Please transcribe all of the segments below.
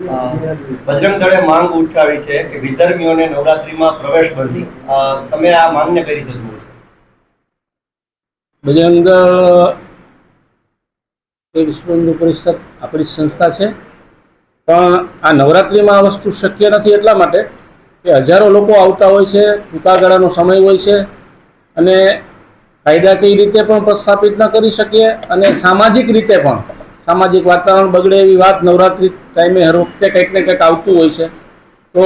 બજરંગ દળે માંગ ઉઠાવી છે કે વિધર્મીઓને નવરાત્રીમાં પ્રવેશ બંધી તમે આ માંગને કઈ રીતે જુઓ છો? બજરંગ વિશ્વ હિન્દુ પરિષદ આપણી સંસ્થા છે. પણ આ નવરાત્રિમાં આ વસ્તુ શક્ય નથી એટલા માટે કે હજારો લોકો આવતા હોય છે, ટૂંકા ગાળાનો સમય હોય છે અને કાયદાકીય રીતે પણ પ્રસ્થાપિત ન કરી શકીએ અને સામાજિક રીતે પણ. સામાજિક વાતાવરણ બગડે એવી વાત નવરાત્રિ ટાઈમે હર વખતે કંઈક ને કંઈક આવતું હોય છે. તો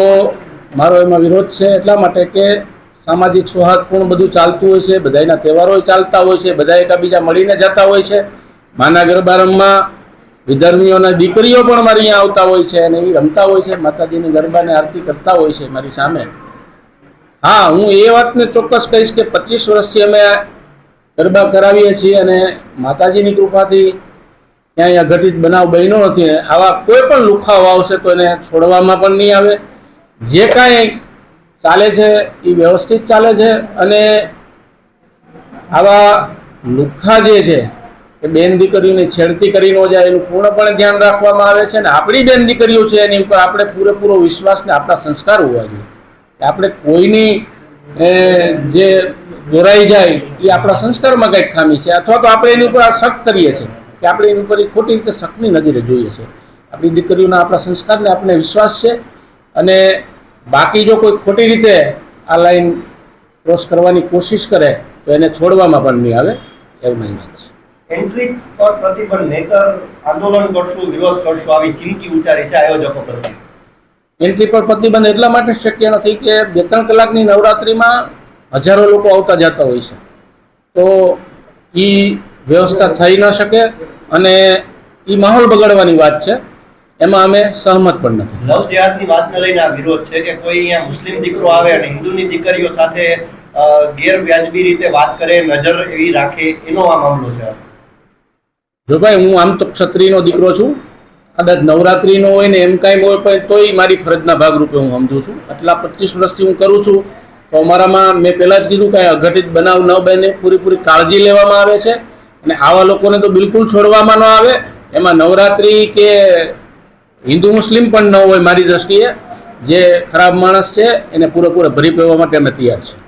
મારો એમાં વિરોધ છે એટલા માટે કે સામાજિક સૌહાર્દપૂર્ણ બધું ચાલતું હોય છે બધાના તહેવારો ચાલતા હોય છે બધા એકાબીજા મળીને જતા હોય છે. માના ગરબા રમવા વિધર્મીઓના દીકરીઓ પણ મારી અહીંયા આવતા હોય છે અને એ રમતા હોય છે, માતાજીની ગરબાને આરતી કરતા હોય છે મારી સામે. હા, હું એ વાતને ચોક્કસ કહીશ કે પચીસ વર્ષથી અમે ગરબા કરાવીએ છીએ અને માતાજીની કૃપાથી ક્યાંય ઘટિત બનાવ બન્યો નથી આવા કોઈ પણ લુખાઓ આવશે તો એને છોડવામાં પણ નહીં આવે. જે કાંઈ ચાલે છે એ વ્યવસ્થિત ચાલે છે અને આવા લુખ્ખા જે છે કે બેન દીકરીઓની છેડતી કરી ન જાય એનું પૂર્ણપણે ધ્યાન રાખવામાં આવે છે અને આપણી બેન દીકરીઓ છે એની ઉપર આપણે પૂરેપૂરો વિશ્વાસ ને આપણા સંસ્કાર હોવા જોઈએ. આપણે કોઈની એ, જે દોરાઈ જાય એ આપણા સંસ્કારમાં કંઈક ખામી છે અથવા તો આપણે એની ઉપર આ શક કરીએ છીએ. કે આપણે એની ઉપર ખોટી રીતે શકની નજરે જોઈએ છે. આપણી દીકરીઓના આપણા સંસ્કારને આપણને વિશ્વાસ છે અને બાકી જો કોઈ ખોટી રીતે આ લાઈન ક્રોસ કરવાની કોશિશ કરે તો એને છોડવામાં પણ નહીં આવે એવું નહીં વાત છે. એન્ટ્રી પર પ્રતિબંધ નહીતર આંદોલન કરશું વિરોધ કરશું આવી ચીમકી ઉચ્ચારી છે આયોજકો પ્રત્યે. એન્ટ્રી પર પ્રતિબંધ એટલા માટે શક્ય નથી કે બે ત્રણ કલાકની નવરાત્રિમાં હજારો લોકો આવતા જતા હોય છે. તો એ વ્યવસ્થા થઈ ન શકે અને એ માહોલ બગાડવાની વાત છે. એમાં અમે સહમત પણ નથી. લવ જિહાદની વાતને લઈને આ વિરોધ છે કે કોઈ અહીંયા મુસ્લિમ દીકરો આવે અને હિન્દુની દીકરીઓ સાથે અ, ગેરવ્યાજબી રીતે વાત કરે નજર એવી રાખે એનો આ મામલો છે. જો ભાઈ હું આમ તો ક્ષત્રિયનો દીકરો છું કદાચ નવરાત્રિનો હોય ને એમ કાંઈ હોય પણ તોય મારી ફરજના ભાગરૂપે હું સમજુ છું. આટલા પચીસ વર્ષથી હું કરું છું તો અમારામાં મેં પહેલાં જ કીધું કાંઈ અઘટિત બનાવ ન બને પૂરેપૂરી કાળજી લેવામાં આવે છે. અને આવા લોકોને તો બિલકુલ છોડવામાં ન આવે. એમાં નવરાત્રિ કે હિન્દુ મુસ્લિમ પણ ન હોય મારી દ્રષ્ટિએ. જે ખરાબ માણસ છે, એને પૂરેપૂરે ભરી પેવા માટે અમે તૈયાર છીએ.